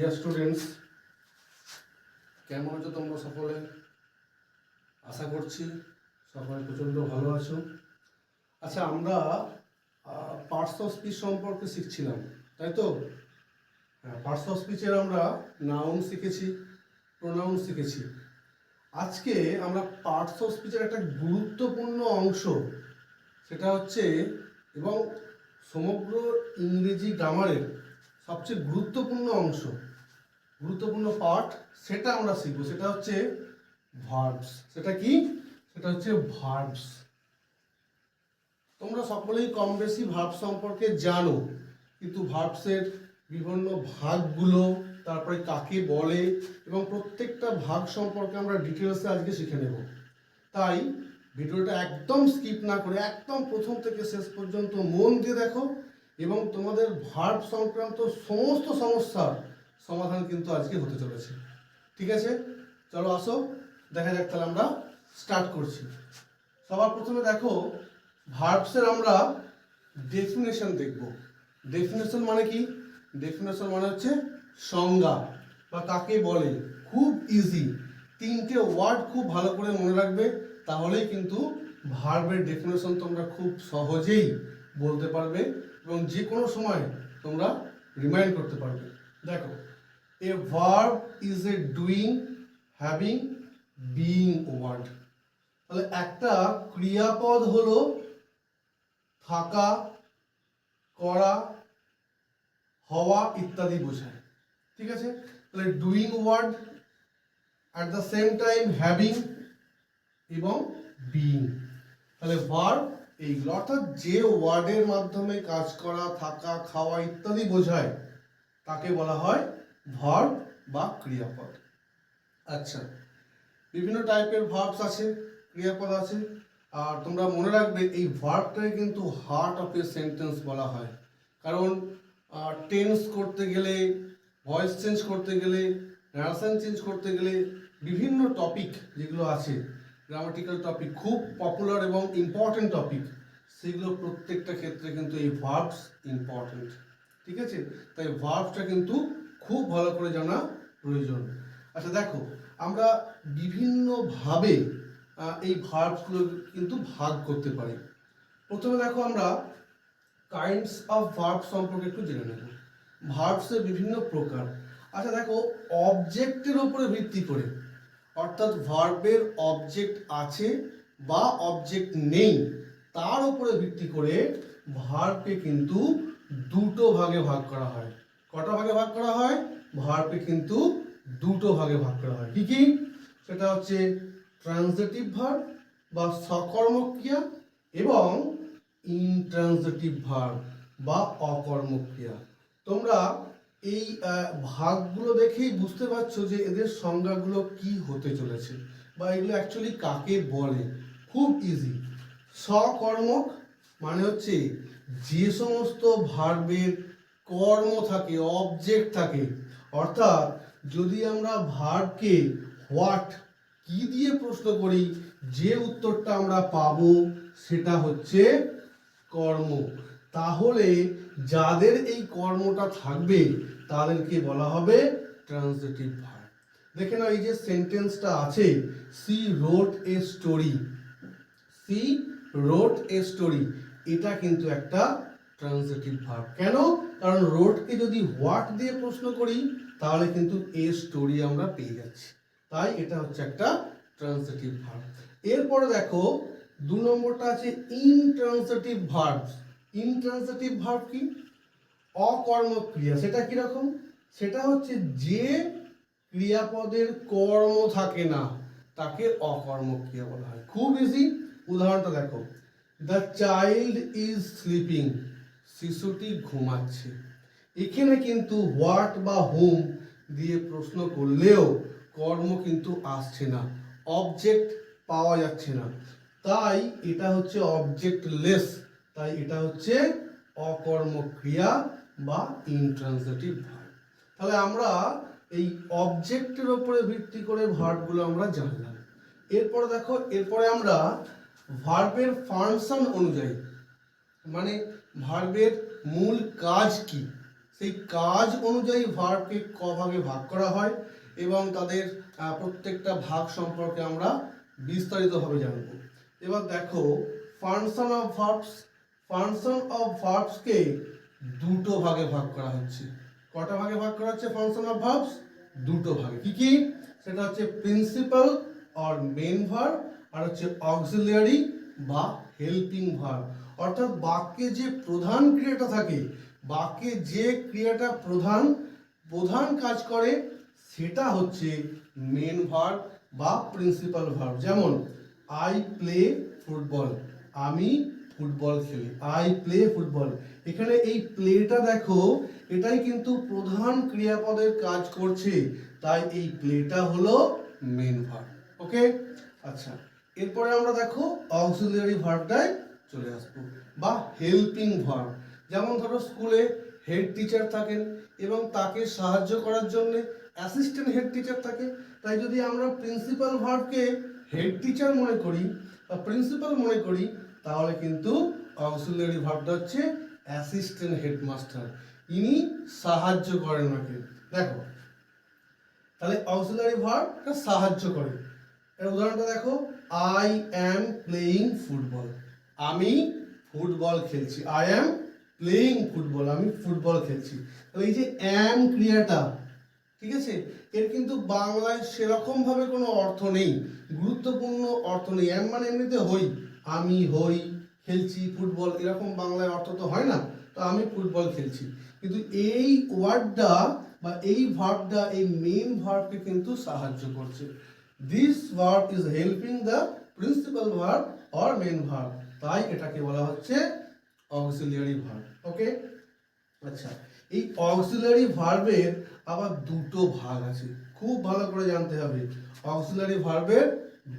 Dear students কেমন আছো তোমরা সকলে? আশা করছি সকলে প্রচণ্ড ভালো আছো। আচ্ছা আমরা পার্টস অফ স্পিচ সম্পর্কে শিখছিলাম, তাই তো? হ্যাঁ পার্টস অফ স্পিচের আমরা নাউন শিখেছি প্রোনাউন শিখেছি। আজকে আমরা পার্টস অফ স্পিচের একটা গুরুত্বপূর্ণ অংশ, সেটা হচ্ছে, এবং সমগ্র ইংরেজি গ্রামারের সবচেয়ে গুরুত্বপূর্ণ অংশ। গুরুত্বপূর্ণ পার্ট সেটা আমরা শিখব। সেটা হচ্ছে ভার্বস সেটা কি? সেটা হচ্ছে ভার্বস তোমরা সকলেই কম বেশি ভার্ব সম্পর্কে জানো, কিন্তু ভার্বসের বিভিন্ন ভাগগুলো, তারপরে কাকে বলে, এবং প্রত্যেকটা ভাগ সম্পর্কে আমরা ডিটেলসে আজকে শিখে নেব। তাই ভিডিওটা একদম স্কিপ না করে, একদম প্রথম থেকে শেষ পর্যন্ত মন দিয়ে দেখো, এবং তোমাদের ভার্ব সংক্রান্ত সমস্ত সমস্যার সমাধান কিন্তু আজকে হতে চলেছে। ঠিক আছে? চলো আসো, দেখা যাক তাহলে আমরা স্টার্ট করছি। সবার প্রথমে দেখো ভার্বসের আমরা ডেফিনেশন দেখব। ডেফিনেশন মানে কি? ডেফিনেশন মানে হচ্ছে সংজ্ঞা, বা কাকে বলে। খুব ইজি তিনটে ওয়ার্ড খুব ভালো করে মনে রাখবে, তাহলেই কিন্তু ভার্বের ডেফিনেশন তোমরা খুব সহজেই বলতে পারবে এবং যে কোনো সময় তোমরা রিমাইন্ড করতে পারবে। দেখো a verb is a doing having being word তাহলে একটা ক্রিয়াপদ হলো থাকা, করা, হওয়া ইত্যাদি বোঝায়। ঠিক আছে? তাহলে doing word at the same time having এবং বিইং তাহলে ভার্ব এইগুলো, অর্থাৎ যে ওয়ার্ডের মাধ্যমে কাজ করা, থাকা, খাওয়া ইত্যাদি বোঝায়, তাকে বলা হয় ভার্ব বা ক্রিয়াপদ। আচ্ছা বিভিন্ন টাইপের ভার্বস আছে, ক্রিয়াপদ আছে, আর তোমরা মনে রাখবে এই ভার্বটাকে কিন্তু হার্ট অফ এ সেন্টেন্স বলা হয়। কারণ টেন্স করতে গেলে ভয়েস চেঞ্জ করতে গেলে নারেশন চেঞ্জ করতে গেলে বিভিন্ন টপিক যেগুলো আছে গ্রামাটিক্যাল টপিক খুব পপুলার এবং ইম্পর্টেন্ট টপিক সেগুলো প্রত্যেকটা ক্ষেত্রে কিন্তু এই ভার্বস ইম্পর্টেন্ট ঠিক আছে? তাই ভার্বসটা কিন্তু খুব ভালো করে জানা প্রয়োজন। আচ্ছা দেখো, আমরা বিভিন্নভাবে এই ভার্বসগুলো কিন্তু ভাগ করতে পারি। প্রথমে দেখো আমরা কাইন্ডস অফ ভার্ব সম্পর্কে একটু জেনে নেব। ভার্বসের বিভিন্ন প্রকার। আচ্ছা দেখো অবজেক্টের উপরে ভিত্তি করে, অর্থাৎ ভার্বের অবজেক্ট আছে বা অবজেক্ট নেই, তার উপরে ভিত্তি করে ভার্বকে কিন্তু দুটো ভাগে ভাগ করা হয়। কটা ভাগে ভাগ করা হয়? ভার্বকে কিন্তু দুটো ভাগে ভাগ করা হয়। কি কি? সেটা হচ্ছে ট্রানজিটিভ ভার্ব বা সকর্মক ক্রিয়া এবং ইনট্রানজিটিভ ভার্ব বা অকর্মক ক্রিয়া তোমরা এই ভাগগুলো দেখেই বুঝতে পারছ যে এদের সংজ্ঞাগুলো কি হতে চলেছে বা এগুলো অ্যাকচুয়ালি কাকে বলে? খুব ইজি সকর্মক মানে হচ্ছে যে সমস্ত ভার্বের কর্ম থাকে অবজেক্ট থাকে। অর্থাৎ যদি আমরা ভার্বকে হোয়াট কি দিয়ে প্রশ্ন করি, যে উত্তরটা আমরা পাব, সেটা হচ্ছে কর্ম। তাহলে যাদের এই কর্মটা থাকবে, তাদেরকে বলা হবে ট্রান্সিটিভ ভার্ব দেখে নাও, এই যে সেন্টেন্সটা আছে she wrote a story she wrote a story এটা কিন্তু একটা ট্রান্সিটিভ ভার্ব কেন? কারণ রোডকে যদি হোয়াট দিয়ে প্রশ্ন করি, তাহলে কিন্তু এ স্টোরি আমরা পেয়ে যাচ্ছি। তাই এটা হচ্ছে একটা ট্রান্সিটিভ ভার্ব এরপরে দেখো, দু নম্বরটা আছে ইনট্রান্সিটিভ ভার্ব ইনট্রান্সিটিভ ভার্ব কি? অকর্মক ক্রিয়া সেটা কীরকম? সেটা হচ্ছে যে ক্রিয়াপদের কর্ম থাকে না, তাকে অকর্মক ক্রিয়া বলা হয়। খুব ইজি উদাহরণটা দেখো। দ্য চাইল্ড ইজ স্লিপিং শিশুটি ঘুমাচ্ছে। এখানে কিন্তু হোয়াট বা হোম দিয়ে প্রশ্ন করলেও কর্ম কিন্তু আসছে না অবজেক্ট পাওয়া যাচ্ছে না। তাই এটা হচ্ছে অবজেক্ট লেস তাই এটা হচ্ছে অকর্মক্রিয়া বা ইনট্রান্সিটিভ ভার্ব তাহলে আমরা এই অবজেক্টের ওপরে ভিত্তি করে ভার্বগুলো আমরা জানলাম। এরপরে দেখো, এরপরে আমরা ভার্বের ফাংশন অনুযায়ী মানে ভার্বের মূল কাজ কি? সেই কাজ অনুযায়ী ভার্বকে ক ভাগে ভাগ করা হয় এবং তাদের প্রত্যেকটা ভাগ সম্পর্কে আমরা বিস্তারিতভাবে জানব। এবার দেখো function of verbs function of ভার্বসকে দুটো ভাগে ভাগ করা হচ্ছে। কটা ভাগে ভাগ করা হচ্ছে ফাংশন অফ ভার্বস দুটো ভাগে। কি কি? সেটা হচ্ছে প্রিন্সিপাল অর মেন ভার্ব আর হচ্ছে অক্সিলিয়ারি বা হেল্পিং ভার্ব অর্থাৎ বাক্যে যে প্রধান ক্রিয়াটা থাকে, বাক্যে যে ক্রিয়াটা প্রধান প্রধান কাজ করে, সেটা হচ্ছে মেন ভার্ব বা প্রিন্সিপাল ভার্ব যেমন আই প্লে ফুটবল আমি ফুটবল খেলি। আই প্লে ফুটবল এখানে এই প্লেটা দেখো, এটাই কিন্তু প্রধান ক্রিয়াপদের কাজ করছে। তাই এই প্লেটা হলো মেন ভার্ব ওকে আচ্ছা এরপরে আমরা দেখো অক্সিলিয়ারি ভার্বটায় চলে আসব। বা হেল্পিং ভার্ব যেমন ধরো স্কুলে হেড টিচার থাকেন এবং তাকে সাহায্য করার জন্য অ্যাসিস্ট্যান্ট হেড টিচার থাকে। তাই যদি আমরা প্রিন্সিপাল ভার্বকে হেড টিচার মনে করি বা প্রিন্সিপাল মনে করি, তাহলে কিন্তু অক্সিলিয়ারি ভার্বটা হচ্ছে অ্যাসিস্ট্যান্ট হেডমাস্টার ইনি সাহায্য করেন ওনাকে। দেখো, তাহলে অক্সিলারি ভার্বটা সাহায্য করে। এর উদাহরণটা দেখো আই অ্যাম প্লেয়িং ফুটবল আমি ফুটবল খেলছি। আই অ্যাম প্লেয়িং ফুটবল আমি ফুটবল খেলছি। তাহলে এই যে অ্যাম ক্রিয়াটা, ঠিক আছে? এর কিন্তু বাংলায় সেরকম ভাবে কোনো অর্থ নেই, গুরুত্বপূর্ণ অর্থ নেই। অ্যাম মানে এমনিতে হই। আমি হই, খেলছি ফুটবল, এরকম বাংলায় অর্থ তো হয় না। তো আমি ফুটবল খেলছি। কিন্তু এই ওয়ার্ডটা বা এই ভার্বটা এই মেন ভার্বকে কিন্তু সাহায্য করছে। This verb is helping the principal verb or main verb তাই এটাকে বলা হচ্ছে অক্সিলিয়ারি ভার্ব ওকে আচ্ছা এই অক্সিলারি ভার্বের আবার দুটো ভাগ আছে, খুব ভালো করে জানতে হবে। অক্সিলারি ভার্বের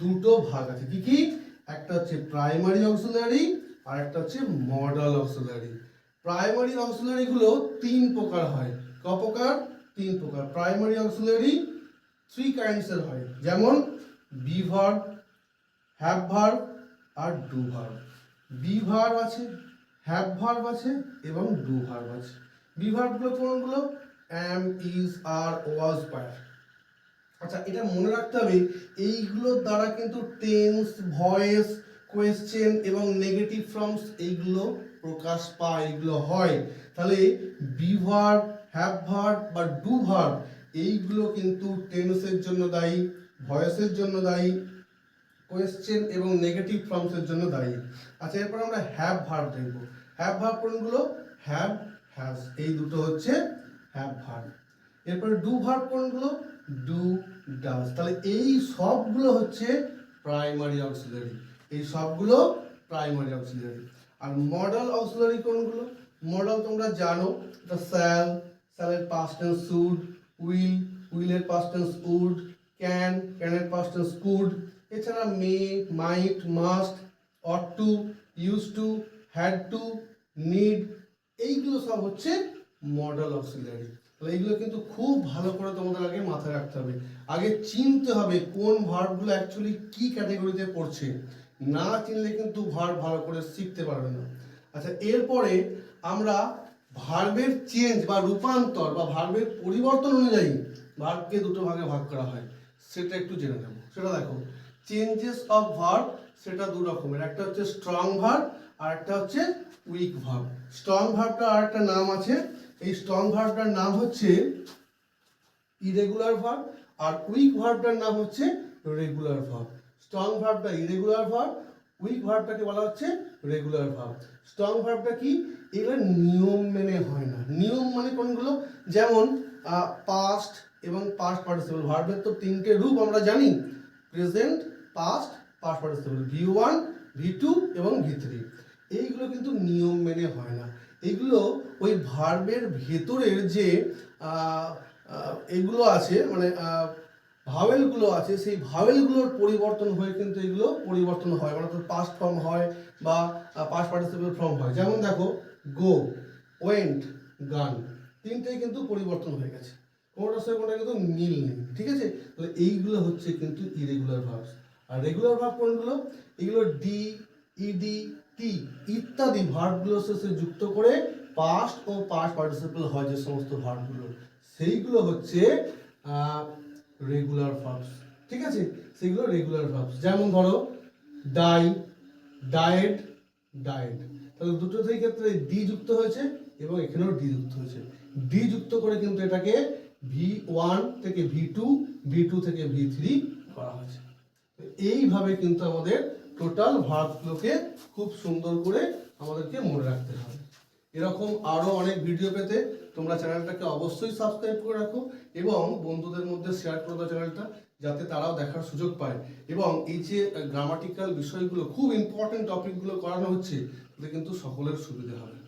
দুটো ভাগ আছে, কি কি? একটা হচ্ছে প্রাইমারি অক্সিলারি আর একটা হচ্ছে মডাল অক্সিলারি প্রাইমারি অক্সিলারি গুলো তিন প্রকার হয়, ক প্রকার? তিন প্রকার। প্রাইমারি অক্সিলারি থ্রি কাইন্ডস এর হয়, যেমন বি ভার্ব হ্যাভ ভার্ব আর ডু ভার্ব বি ভার্ব আছে হ্যাভ ভার্ব আছে এবং ডু ভার্ব আছে। বি ভার্বগুলো কোনগুলো অ্যাম ইজ আর ওয়াজ পার আচ্ছা এটা মনে রাখতে হবে এইগুলোর দ্বারা কিন্তু টেন্স ভয়েস কোয়েশ্চেন এবং নেগেটিভ ফর্মস এইগুলো প্রকাশ পায় এগুলো হয়। তাহলে বি ভার্ব হ্যাভ ভার্ব বা ডু ভার্ব এইগুলো কিন্তু টেন্সের জন্য দায়ী ভয়েসের জন্য দায়ী কোয়েশ্চেন এবং নেগেটিভ ফর্মসের জন্য দাঁড়িয়ে আচ্ছা এরপর আমরা হ্যাভ ভার্ব দেখব। হ্যাভ ভার্ব কোনগুলো? হ্যাভ হ্যাজ এই দুটো হচ্ছে হ্যাভ ভার্ব এরপরে ডু ভার্ব কোনগুলো? ডু ডাজ তাহলে এই সবগুলো হচ্ছে প্রাইমারি অক্সিলারি এই সবগুলো প্রাইমারি অক্সিলারি আর মডেল অক্সিলারি কোনগুলো? মডেল তোমরা জানো, এটা স্যাল স্যালের পাস্ট টেন্স উইল উইলের পাস্ট টেন্স উড ক্যান ক্যানের পাস্ট টেন্স কুড এছাড়া may, might, must ought to use to had to need, এইগুলো সব হচ্ছে মডেল অক্সিলারি। তাহলে এইগুলো কিন্তু খুব ভালো করে তোমাদের আগে মাথায় রাখতে হবে। আগে চিনতে হবে কোন ভার্বগুলো অ্যাকচুয়ালি কি ক্যাটাগরিতে পড়ছে। না চিনলে কিন্তু ভার্ব ভালো করে শিখতে পারবে না। আচ্ছা এরপরে আমরা ভার্বের চেঞ্জ বা রূপান্তর বা ভার্বের পরিবর্তন অনুযায়ী ভার্বকে দুটো ভাগে ভাগ করা হয়। সেটা একটু জেনে নেব। সেটা দেখো। চেঞ্জেস অফ ভার্ব সেটা দু রকমের। একটা হচ্ছে স্ট্রং ভার্ব আর একটা হচ্ছে উইক ভার্ব স্ট্রং ভার্বটা আর একটা নাম আছে। এই স্ট্রং ভার্বটার নাম হচ্ছে ইরেগুলার ভার্ব আর উইক ভার্বটার নাম হচ্ছে রেগুলার ভার্ব স্ট্রং ভার্বটা ইরেগুলার ভার্ব উইক ভার্বটাকে বলা হচ্ছে রেগুলার ভার্ব স্ট্রং ভার্বটা কি? এগুলো নিয়ম মেনে হয় না। নিয়ম মানে কোনগুলো? যেমন পাস্ট এবং পাস্ট পার্টিসিপল ভার্বের তো তিনটে রূপ আমরা জানি। Present past participle V one, V two এবং ভি থ্রি। এইগুলো কিন্তু নিয়ম মেনে হয় না। এগুলো ওই ভার্বের ভেতরের যে এগুলো আছে মানে ভাওয়েলগুলো আছে, সেই ভাওয়েলগুলোর পরিবর্তন হয়ে কিন্তু এগুলো পরিবর্তন হয়। মানে পাস্ট ফর্ম হয় বা পাস্ট পার্টিসিপেল ফর্ম হয়। যেমন দেখো গো ওয়েন্ট গান তিনটেই কিন্তু পরিবর্তন হয়ে গেছে। কোনোটার সঙ্গে কোনোটা কিন্তু মিল নেই। ঠিক আছে? তাহলে এইগুলো হচ্ছে কিন্তু ইরেগুলার ভার্বস আর রেগুলার ভার্ব কোনগুলো? এগুলো ডি ইডি টি ইত্যাদি ভার্বগুলো শেষে যুক্ত করে পাস্ট ও পাস্ট পার্টিসিপল হয় যে সমস্ত ভার্বগুলো সেইগুলো হচ্ছে রেগুলার ভার্বস ঠিক আছে? সেগুলো রেগুলার ভার্বস যেমন ধরো ডাই ডায়েট ডায়েট তাহলে দুটো থেকে ক্ষেত্রে ডি যুক্ত হয়েছে এবং এখানেও ডি যুক্ত হয়েছে। ডি যুক্ত করে কিন্তু এটাকে ভি ওয়ান থেকে ভি টু ভি টু থেকে ভি থ্রি করা হয়েছে। এইভাবে কিন্তু আমাদের টোটাল ভার্বগুলোকে খুব সুন্দর করে আমাদেরকে মনে রাখতে হবে। এরকম আরও অনেক ভিডিও পেতে তোমরা চ্যানেলটাকে অবশ্যই সাবস্ক্রাইব করে রাখো এবং বন্ধুদের মধ্যে শেয়ার করে দাও চ্যানেলটা যাতে তারাও দেখার সুযোগ পায়। এবং এই যে গ্রামাটিক্যাল বিষয়গুলো, খুব ইম্পর্টেন্ট টপিকগুলো করানো হচ্ছে, তাতে কিন্তু সকলের সুবিধা হবে।